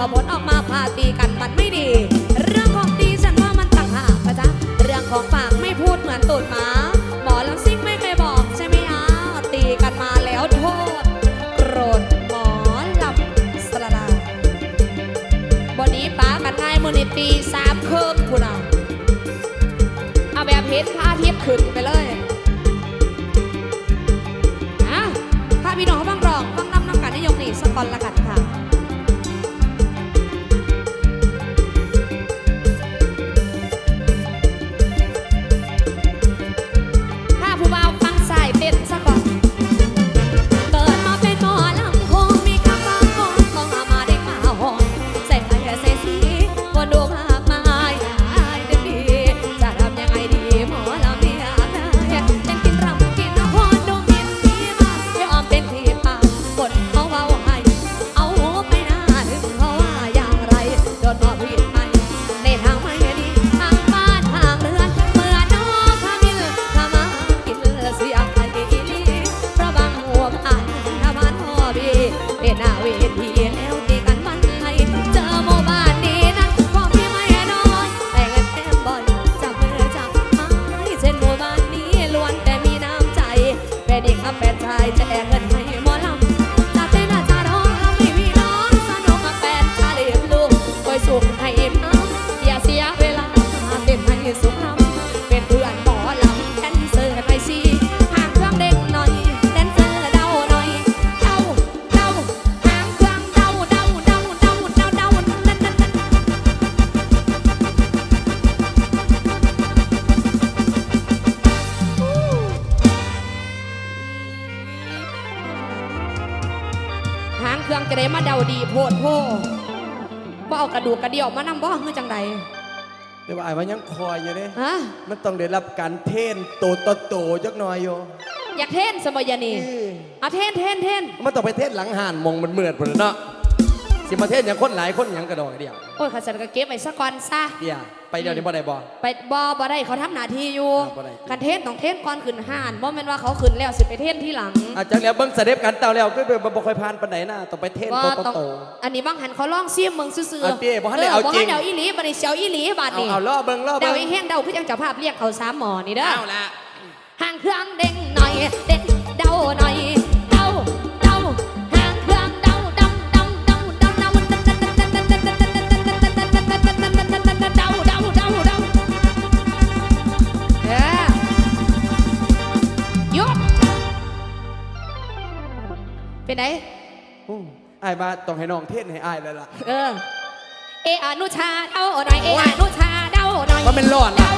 อผลออกมาพาตีกันมันไม่ดี เรื่องของดีฉันว่ามันต่างหากนะจ๊ะเรื่องของปากไม่พูดเหมือนตูดมา ว่าไอ้ายว่ายังคอยอยู่เด้ฮะมันต้องได้รับการเทรนโตโตจักหน่อยโยอยากเท่นสมัยนี้อะเท่นเท่นเท่นมันต้องไปเทรนหลังห่านมองมันเมือดพุ่นน่เนาะ สิประเทศอย่างคนหลายคนอย่างกระดองเดียวโอ้ยข้าสันก็เก็บไปสะก่อนซะเดียวไปเดียวนี้บ่ได้บ่ ไปบอบ่ได้เขาทำหน้าที่อยู่กันเทศต้องเทศก่อนขึ้นห่านบ่แม่นว่าเขาขึ้นแล้วสิไปเทศที่หลังอาจารย์แล้วเบิ้งเสด็จกันเต่าแล้วก็ไปบ่ค่อยผ่านปานไหนหน้าต้องไปเทศบ่โตโตองโต อันนี้บางหันเขาล่องเสียมเมืองซื่ออะเตี้ยบ่บิ้เอาจริงหันเดาอีหลีบ่ได้เชียวอีหลีบาดเนี้ เอาล่อเบิ้งล่อเดาบิ้ง ไอ้แห้งเดาคือยังจะภาพเรียกเขาสามหมอนี่เด้อเอาละห่างเครื่องเด้งหน่อย เด้ เป็นไหนอู้อายมาต้องให้น้องเทศให้อ้ายเลยล่ะ เออ เออนุชาเดาหน่อยเออนุชาเดาหน่อยมันเป็นอะ เดา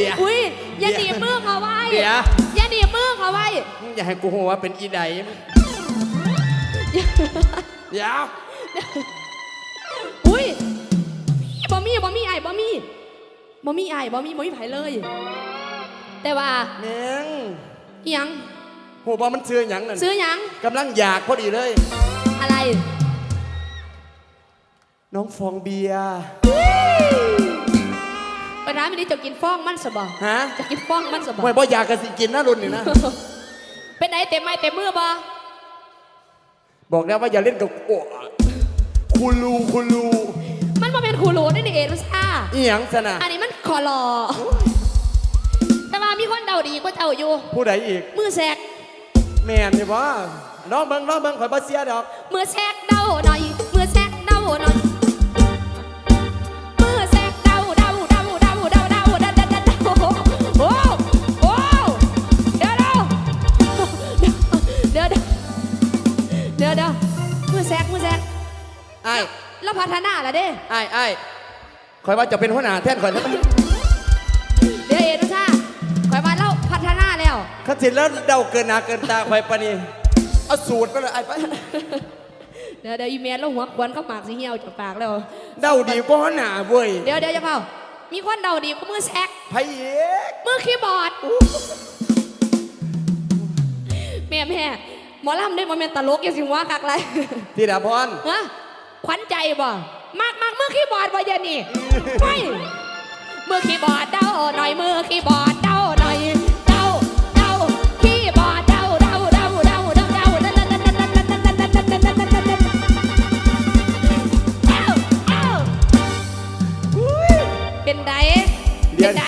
ดี๋ยว อุ้ยอย่าหเดี๋นียวบมือเขาไว้เดี๋ยว อย่าหนีบมือเขาไว้ มึงอย่าให้กูหัวาเป็นอีไดเดี๋ยวอุ้ยบ่มีบ่มีไอ้บ่มีบ่มีไอ้บ่มีบ่มีไผเลย แต่ว่าแม่งอิหยังหัวบอมันซื้อหยังนั่นซื้อหยังกำลังอยากพอดีเลย อะไร น้องฟองเบียร์ ไปร้านมินี้จะกินฟ้องมันสบอฮะจะกินฟ้องมันสบอไม่บ่อยากกะสิกินนะรุ่นนี่นะเป็นไหนเต็มไม้เต็มมือบ่บอกแล้วว่าอย่าเล่นกับโอ้คูลูคูลู มันมาเป็นครูโหลได้นี่เอ็นซ่าอีหยังสนะอันนี้มันคอรอแต่ว่ามีคนเดาดีกว่าเจ้าอยู่ ผู้ใดอีก มือแซกแม่นใช่ปะน้องเบิ่งน้องเบิ่งข่อยบ่เสียดอก มือแซกเดาหน่อย อ้ายแล้วพัฒนาแล้วเด้ไอ้ายอ้ายข่อยว่าจะเป็นหัวหน้าแทนข่อยแล้วเดี๋ยวเอ็นซ่าคอยว่าเราพัฒนาแล้วข้าสิแล้วเดาเกินหน้าเกินตาข่อยปะนี่เอาสูตรไปเลยไอ้ายไปเดี๋ยวเดี๋ยวอีเมลแล้วหัวควนเข้าปากสิเหี่ยวจากปากแล้วเดาดีกว่าหัวหน้าเว้ยเดี๋ยวเดี๋ยวจะเฝ้ามีคนเดาดีก็มือแซกไผเอกมือคีย์บอร์ดแม่แม่หมอลำได้โมเมนตลกอย่าสิว่าคักไรที่ดาพรฮะ ขวัญใจบ่มากมากมือคีย์บอร์ดบ่เยันนี่ไม่มือคีย์บอร์ดเด้าหน่อยมือคีย์บอร์ดเด้าหน่อยเด้าเด้าคีย์บอร์ดเด้าเด้าเด้าเด้าเด้าเด้าเด้าเด้าเด้าเด้าเด้าเด้าเด้าเด้าเด้าเด้าเด้าเด้าเป็นไดเป็นได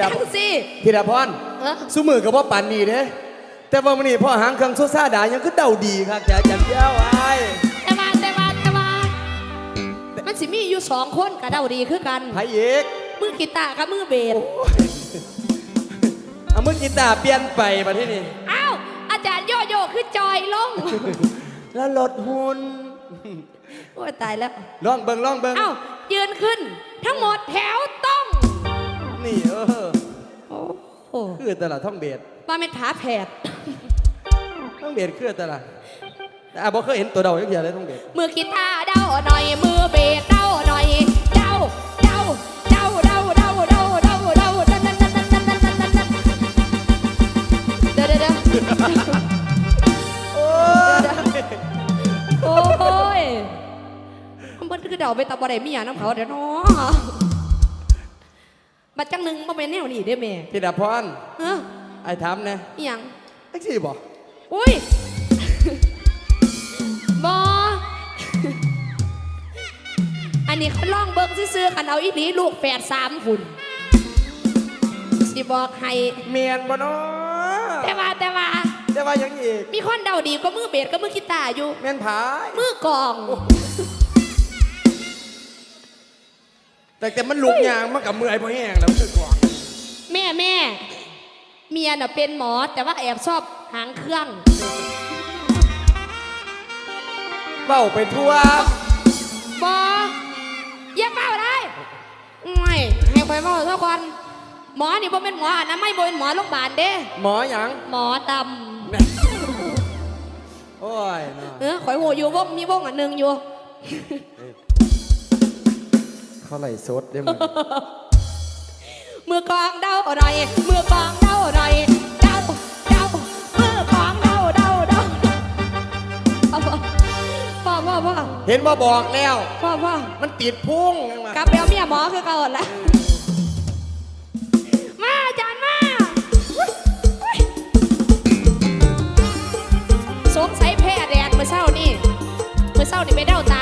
จังสิที่ดาพรเออสุมือกับว่าปันนี่เด้แต่ว่ามันนี่พ่อหางเครื่องโซซ่าดายังก็เดาดีครับจ้าจันเจ้าไอ้ายแต่ว่าแต่ว่าแต่ว่ามัน สิมีอยู่สองคนกระเดาดีคือกันไผเอกมือกีตาร์กับมือเบสเอามือกีตาร์เปลี่ยนไปมาที่นี่อ้าวอาจารย์โยโย่คือจอยลง แล้วลดหุ่นโอ้ยตายแล้วลองเบิ่งลองเบิ่งอ้าวยืนขึ้น ทั้งหมดแถวต้องนี่เออโอ้โหคือแต่ละท่องเบียดว่าเป็นขาแผดท่องเบียดคือแต่ละแต่อาบ่เคยเห็นตัวเดาอย่างเดียวเลยท่องเบียดมือกีตาร์เด้า หน่อยมือเบเด้าหน่อยเด้าเด้าเด้าเด้าเด้าเด้าเด้าเด้าเด้าเด้าเด้าเด้าเด้าเด้าเด้าเดี๋ยวเดี๋ยวเดี๋ยวโอ้ยโอ้ยมันคือเดาไปตะบอได้มีอย่างน้ำเขาเดี๋ยวเนาะบัดจังหนึ่งบ่เป็นแนวนี้เด้อแม่พี่ดาพรเฮ้อไอ้ถามนะอหย่างแท็กซี่บ่อุ้ยบ อันนี้เขาล่องเบิ้งซื้อๆกันเอาอีหลีลูกแฝดสามฝุ่นสิบอกให้เมียนบ่เนาะแต่ว่าแต่ว่า แต่ว่ายังอีกมีคนเดาดีก็มือเบสก็มือกีตาร์อยู่แม่นผายมือกลอง แต่แต่มันลุกยางมากับมือไอ้พ่อแห้งแล้วคือกวางแม่แม่เมียน่ะเป็นหมอแต่ว่าแอบชอบหางเครื่องเบ้าไปทั่วบออย่าเฝ้าได้ ไม่ให้คอยเฝ้าเท่ากันหมอนี่บ่เป็นหมอนะไม่บ่เป็นหมอโรงพยาบาลเด้ หมอหยังหมอตโอ้ยเนาะำเออข่อยโหอยู่วงมีวงอันหนึ่งอยู่ เขาไหลสดได้มั้ยมือกลองเดาหน่อยมือกลองเดาหน่อยเด พ่อพ่อพ่อเห็นว่าบอกแล้ว พ่อพ่อมันติดพุ่งยังไงกลับไปเอาเมียหมอคือเก่าละมาอาจารย์มาอุ๊ยอุ๊ยสงสัยแพ้แดดเมื่อเช้านี่เมื่อเช้านี่ไปเด้าตา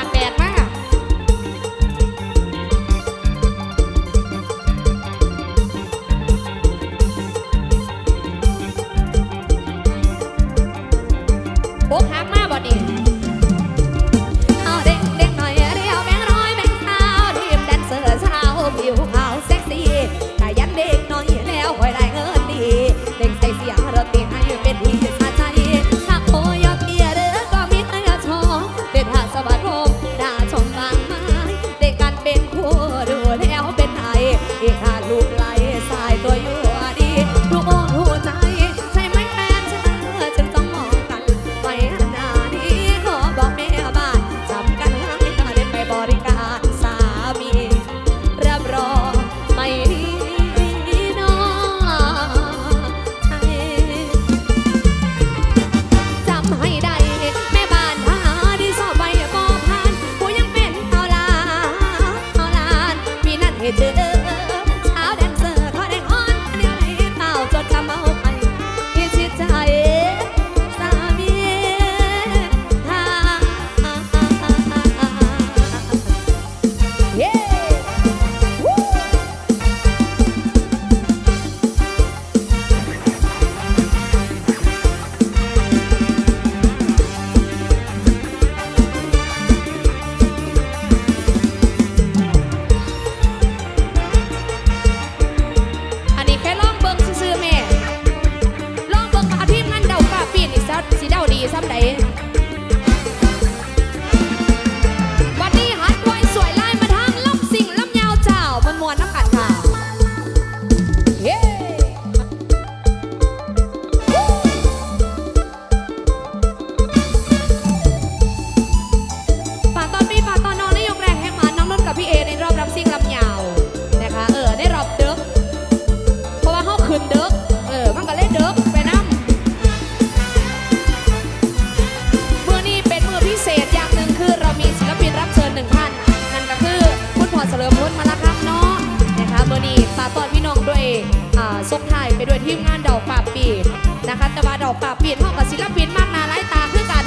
กแดดมา ส่งท้ายไปด้วยทีมงานดอกป่าปีดนะคะ แต่ว่าดอกป่าปีดเท่ากับศิลปินมากหนาหลายตาคือกัน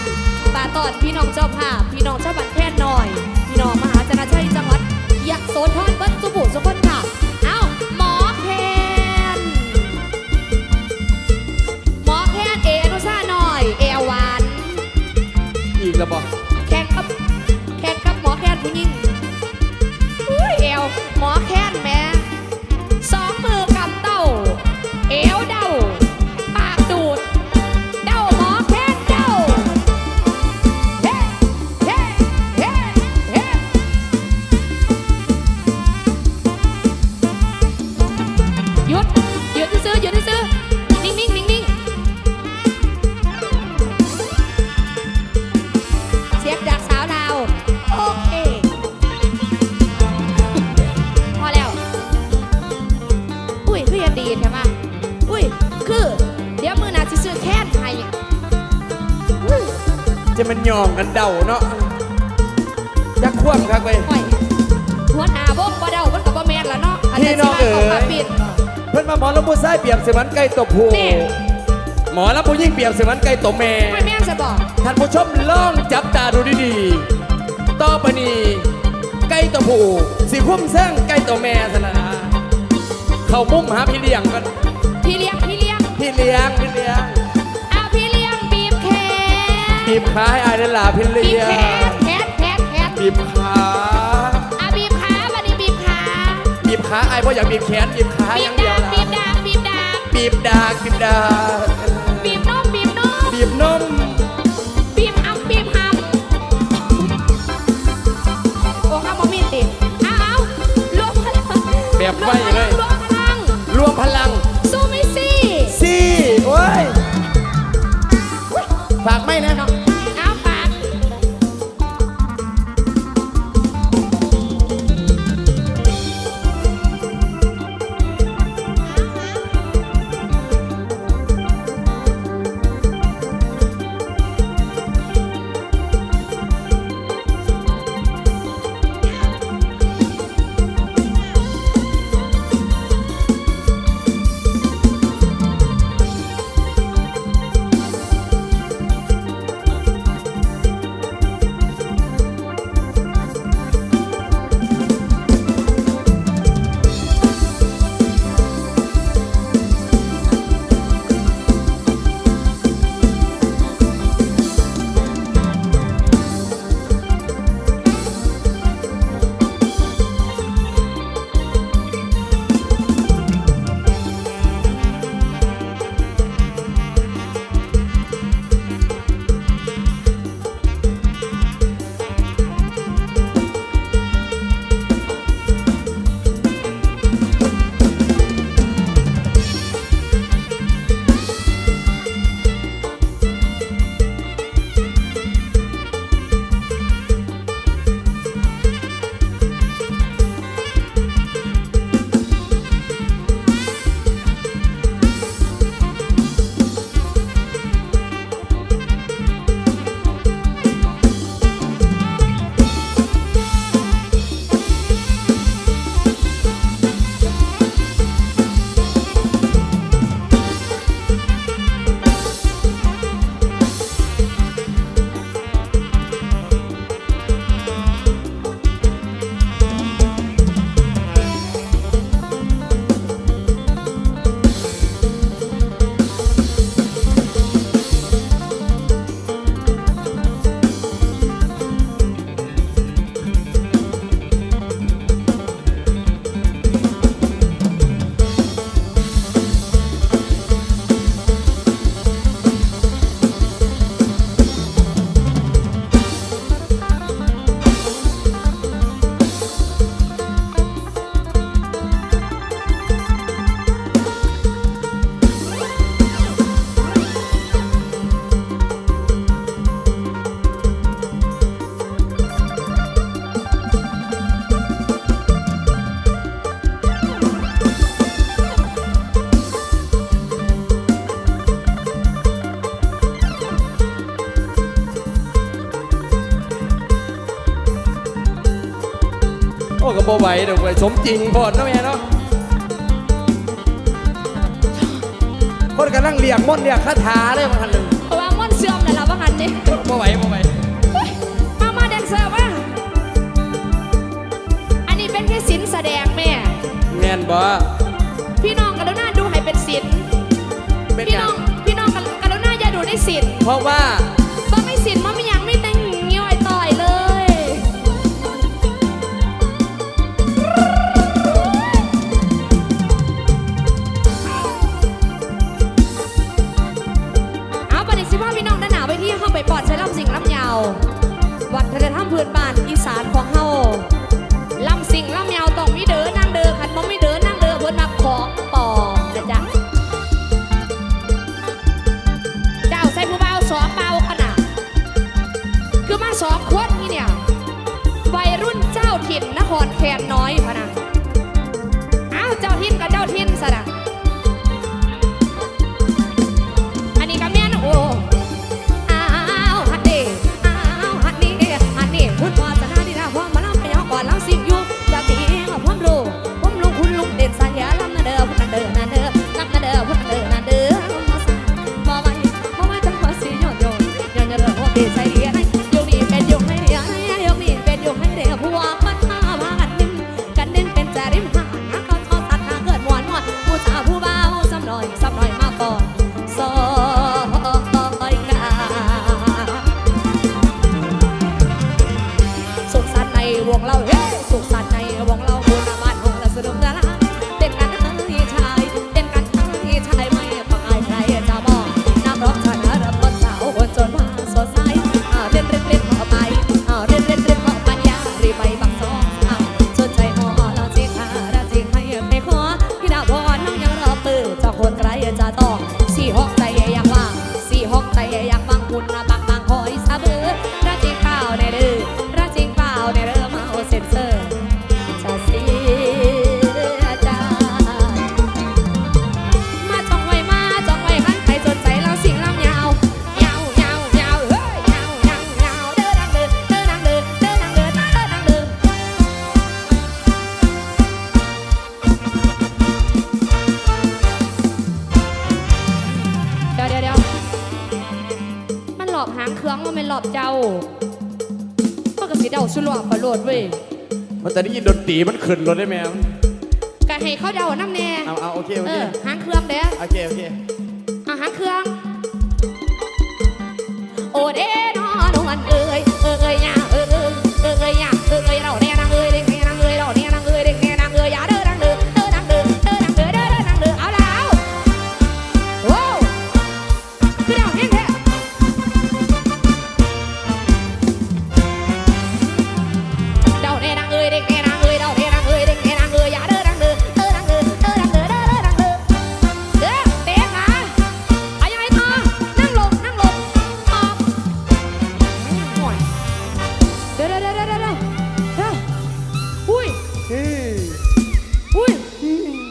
ป่าตอนพี่น้องเจ้าภาพพี่น้องเจ้าบันแท่นหน่อย พี่น้องมหาจนาชัยจังหวัดยะโสธร เดาเนาะยักษ์คว่ำครับไปโอ้ยหัวหน้าบ่บ่เดามันก็บ่แม่นละเนาะาจจะพี่น้องเอ๋สิว่าขปิด เพื่อนมาหมอลำผู้ชายเปรียบเสมือนไก่ตบผูนี่ หมอลำผู้ยิ่งเปรียบเสมือนไก่ตบแม่ไม่แม่นจะบอกท่านผู้ชมลองจับตาดูดีๆต่อไปนี้ไก่ตัวผู้สิคุ้มแซงไก่ตัวแม่สนะเขามุ่งหาพี่เลี้ยงกันพี่เลี้ยงพี่เลี้ยงพี่เลี้ยงพี่เลี้ยง บีบขาให้อายนั่นล่ะพี่บีเลีบยแขนแขนแขนแขนบีบขาเอาบีบขาบัดนี้บีบขาบีบขาอายเพราะอยากบีบแขนบีบขาบีอบย่างเดียดาวกนะบีบดากบีบดากบีบดากบีบดากบีบนมบีบนมบีบนมบีบหำบีบหำโอ้ห้ามบ่มีติเอาเอารวมพลังแบบไว้เลยรวมพลัง รวมพลัง อ้ก็บ่ไหวเดี๋ยวไปสมจริงพอดเนาะแม่เนาะคนกำลังเรียกมนต์เรียกคาถาเลยมาหันหนึ่งเพราะว่าม่อนเสื่อมนั่นแหละว่างันนี่บ่ไหวบ่ไหวมามาแดนเซอร์มาอันนี้เป็นแค่ศิลป์แสดงแม่ แม่นบ่พี่น้องกรุณาดูให้เป็นศิลป์เป็นพี่หยัน้องงพี่น้องกรุณาอย่าดูในศิลป์เพราะว่า สี่ห้ แต่ได้ยินดนตรีมันขึ้นรถได้ไหมก็ให้เขาเดาน้ำแน่เอาเอาโอเคโอเอเคอหางเครื่องเด้อ โอเคโอเค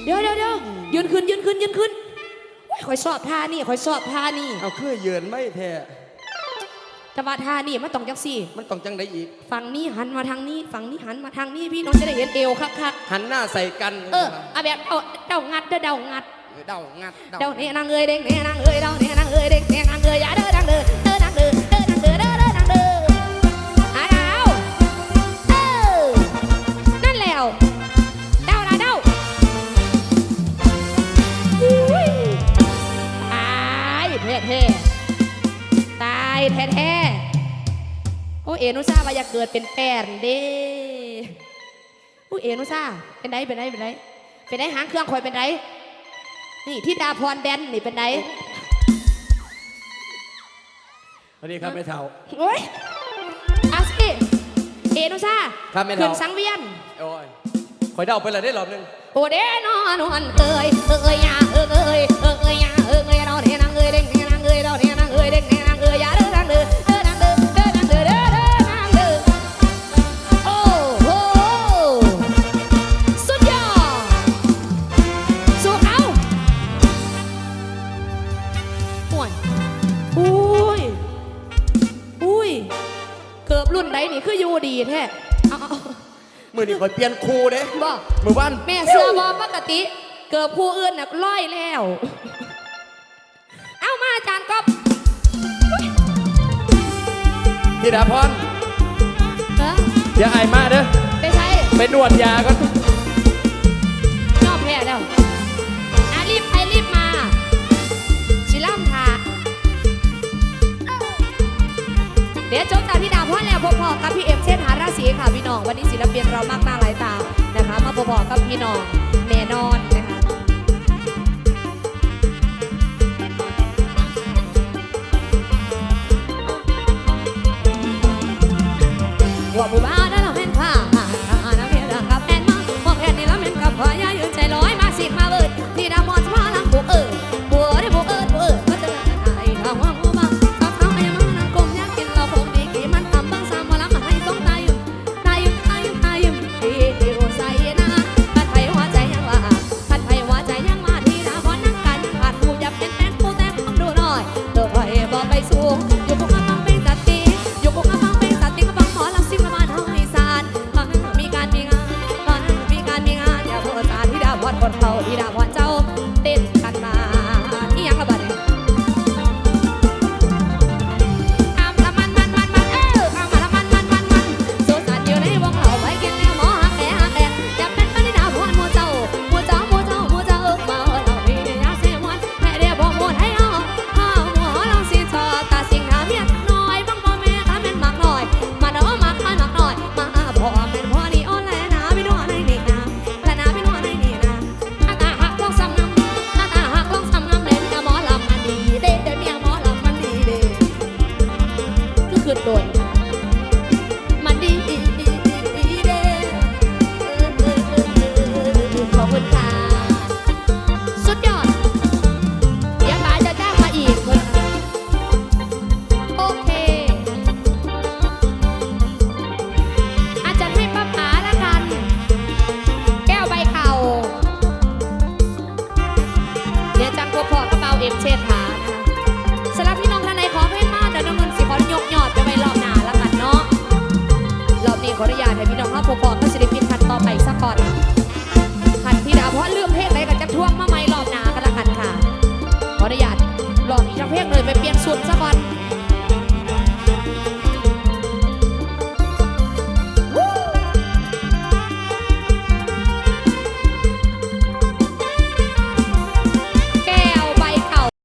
เดี๋ยวเดี๋ยวเดี๋ยวยืนขึ้นยืนขึ้นยืนขึ้นอุ้ยคอยสอบท่านี่คอยสอบท่านี่เอาคือเยือนไม่แท้แต่ว่าท่านี่มันต้องจังสี่ มันต้องจังได้อีก ฝั่งนี้หันมาทางนี้ ฝั่งนี้หันมาทางนี้พี่น้องจะได้เห็นเอวคักหันหน้าใส่กันๆเออเอาแบบเอาเดางัดเด้อเดางัดเดางัดเดาเนี่ยนางเอ้ยเด็กเนี่ยนางเอ้ยเดาเนี่ยนางเอ้ยเด็กเนี่ยนางเอ้ยอย่าเด้อดังเด้อเด้อดังเด้อ แท้แท้ๆโอ้เอนุซาว่าอย่าเกิดเป็นแป้นเด้โอ้เอนุซาเป็นไดเป็นไดเป็นไดเป็นไดหางเครื่องคอยเป็นไดนี่ที่ดาพรแดนนี่เป็นไงสวัสดีครับแม่เฒ่าโอ้ยเอาสิเอนุซ่าครับแม่ขึ้เฒ่านสังเวียนโอ้ยคอยเดาไปเลยได้รอบหนึงโอเดนอนวันเอ้ยเอ้ยยาเอ้ยเอ้ยเอ้ยยาเอ้ยเราเนี่ยนางเอ้ยเด็กเนี่ยนางเอ้ยเราเนี่ยนางเอ้ยเด็กเนี่ยนางเอยยาเด้อนางเด้อเด้อนางเด้อเด้อนางเด้อเด้อเด้อนางเด้อโอ้โหสุดยอดสู้เขาห่วยอุ้ยอุ้ยเกือบรุ่นใดนี่คืออยู่ดีแท้เอาเอาเอามือนี่คอยเปลี่ยนครูเด้บ่มือบ้านแม่เสื้อบอปกติ เกิดผู้อื่นน่ะร้อยแล้ว พี่ดาพรเอออย่าไอมาเด้อไปใช้ไปนวดยาก่อนอกแพ้แล้วอ่รีบไปรีบมาชิล่ค่ะเดี๋ยวจบตาพี่ดาพ่อแล้วพบพอกับพี่เอฟเช่นหาราศีค่ะพี่น้อง วันนี้ศิลปินเรามากหน้าหลายตานะคะ มาพบพอกับพี่น้องแน่นอน ว่าผู้า